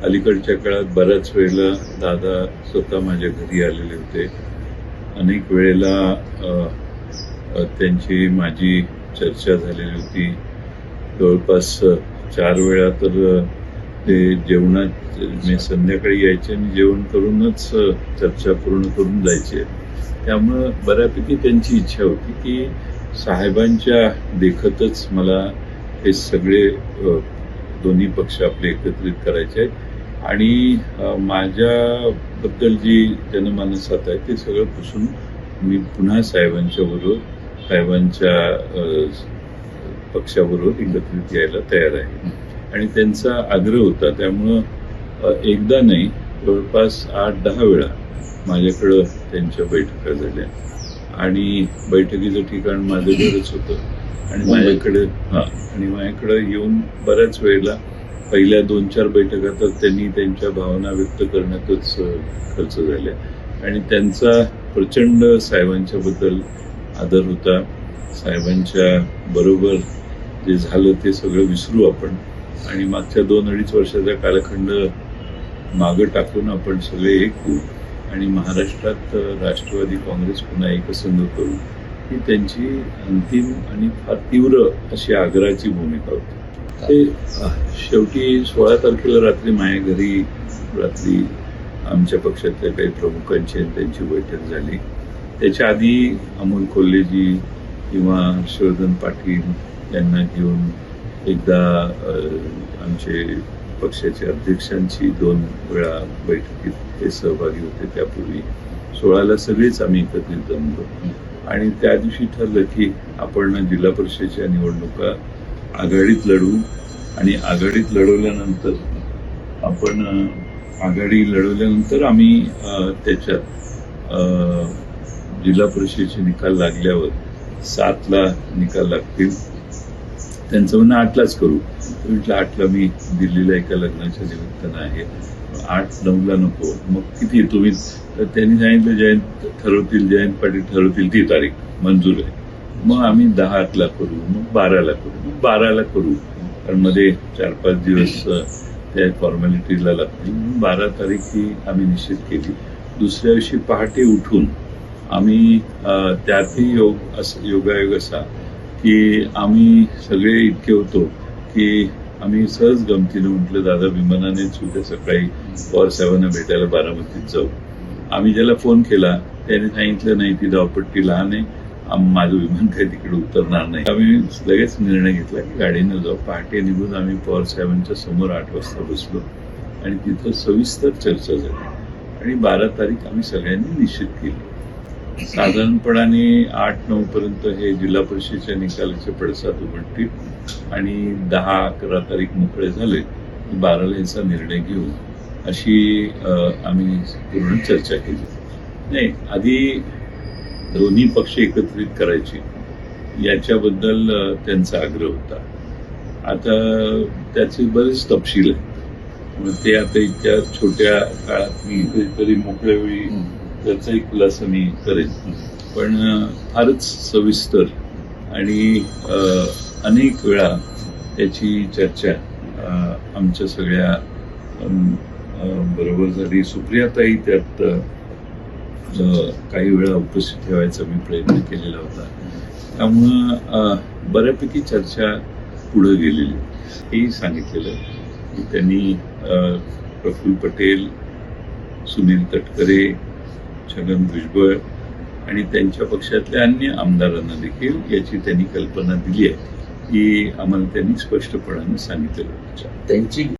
अलीकडच्या काळात बऱ्याच वेळेला दादा स्वतः माझ्या घरी आलेले होते. अनेक वेळेला त्यांची माझी चर्चा झालेली होती. जवळपास चार वेळा तर ते जेवणात मी संध्याकाळी यायचे आणि जेवण करूनच चर्चा पूर्ण करून जायचे. त्यामुळं बऱ्यापैकी त्यांची इच्छा होती की साहेबांच्या देखतच मला हे सगळे दोन्ही पक्ष आपले एकत्रित करायचे आहेत. आणि माझ्याबद्दल जी जनमानसात आहे ते सगळं पुसून मी पुन्हा साहेबांच्या बरोबर साहेबांच्या पक्षाबरोबर एकत्रित यायला तयार आहे. आणि त्यांचा आग्रह होता त्यामुळं एकदा नाही जवळपास आठ दहा वेळा माझ्याकडं त्यांच्या बैठका झाल्या. आणि बैठकीचं ठिकाण माझं घरच होतं. आणि माझ्याकडे हा. आणि माझ्याकडे येऊन बऱ्याच वेळेला पहिल्या दोन चार बैठका तर त्यांनी त्यांच्या भावना व्यक्त करण्यातच खर्च झाल्या आणि त्यांचा प्रचंड साहेबांच्या बद्दल आदर होता. साहेबांच्या बरोबर जे झालं ते सगळं विसरू आपण. आणि मागच्या दोन अडीच वर्षाचा कालखंड मागं टाकून आपण सगळे एक आणि महाराष्ट्रात राष्ट्रवादी काँग्रेस पुन्हा एकसंध करू ही त्यांची अंतिम आणि फार तीव्र अशी आग्रहाची भूमिका होती. ते शेवटी सोळा तारखेला रात्री माझ्या घरी रात्री आमच्या पक्षातल्या काही प्रमुखांची आणि त्यांची बैठक झाली. त्याच्या आधी अमोल कोल्हेजी किंवा हर्षवर्धन पाटील यांना घेऊन एकदा आमचे पक्षाच्या अध्यक्षांची दोन वेळा बैठकीत ते सहभागी होते. त्यापूर्वी सोळाला सगळेच आम्ही एकत्रित जमलो. आणि त्या दिवशी ठरलं की आपण जिल्हा परिषदेच्या निवडणुका आघाडीत लढू आणि आघाडीत लढवल्यानंतर आपण आघाडी लढवल्यानंतर आम्ही त्याच्यात जिल्हा परिषदेचे निकाल लागल्यावर सातला निकाल लागतील. त्यांचं म्हणणं आठलाच करू. म्हटलं आठला मी दिल्लीला एका लग्नाच्या निमित्तानं आहे. आठ नऊला नको. मग किती? तुम्ही तर त्यांनी सांगितलं जयंत ठरवतील जयंत पाटील ठरवतील ती तारीख मंजूर आहे. मग आम्ही दहा आठला करू मग बाराला करू मग बाराला करू. कारण मध्ये चार पाच दिवस त्या फॉर्मॅलिटीला लागतील. बारा तारीख ही आम्ही निश्चित केली. दुसऱ्या दिवशी पहाटे उठून आम्ही त्यातही योग असं योगायोग असा की आम्ही सगळे इतके होतो की आम्ही सहज गमतीनं म्हटलं दादा विमानानेच उद्या सकाळी पॉर साहेबांना भेटायला बारामतीत जाऊ. आम्ही ज्याला फोन केला त्याने सांगितलं नाही ती धावपट्टी लहान आहे. माझं विमान काही तिकडे उतरणार नाही. आम्ही लगेच निर्णय घेतला की गाडीनं जाऊ. पहाटे निघून आम्ही पवार साहेबांच्या समोर आठ वाजता बसलो आणि तिथं सविस्तर चर्चा झाली. आणि बारा तारीख आम्ही सगळ्यांनी निश्चित केली. साधारणपणाने आठ नऊ पर्यंत हे जिल्हा परिषदेच्या निकालाचे पडसाद उमटतील आणि दहा अकरा तारीख मोकळे झाले की बाराला याचा निर्णय घेऊ अशी आम्ही पूर्ण चर्चा केली. नाही आधी दोन्ही पक्ष एकत्रित करायचे. याच्याबद्दल त्यांचा आग्रह होता. आता त्याचे बरेच तपशील आहेत. मग ते आता इतक्या छोट्या काळात मी कधीतरी मोकळ्या वेळी त्याचाही खुलासा मी करेन. पण फारच सविस्तर आणि अनेक वेळा त्याची चर्चा आमच्या सगळ्या बरोबर झाली. सुप्रियाताई त्यात काही वेळा उपस्थित ठेवायचा मी प्रयत्न केलेला होता. त्यामुळं बऱ्यापैकी चर्चा पुढं गेलेली. हेही सांगितलेलं की त्यांनी प्रफुल्ल पटेल सुनील तटकरे छगन भुजबळ आणि त्यांच्या पक्षातल्या अन्य आमदारांना देखील याची त्यांनी कल्पना दिली आहे. की आम्हाला त्यांनी स्पष्टपणाने सांगितलेलं त्यांची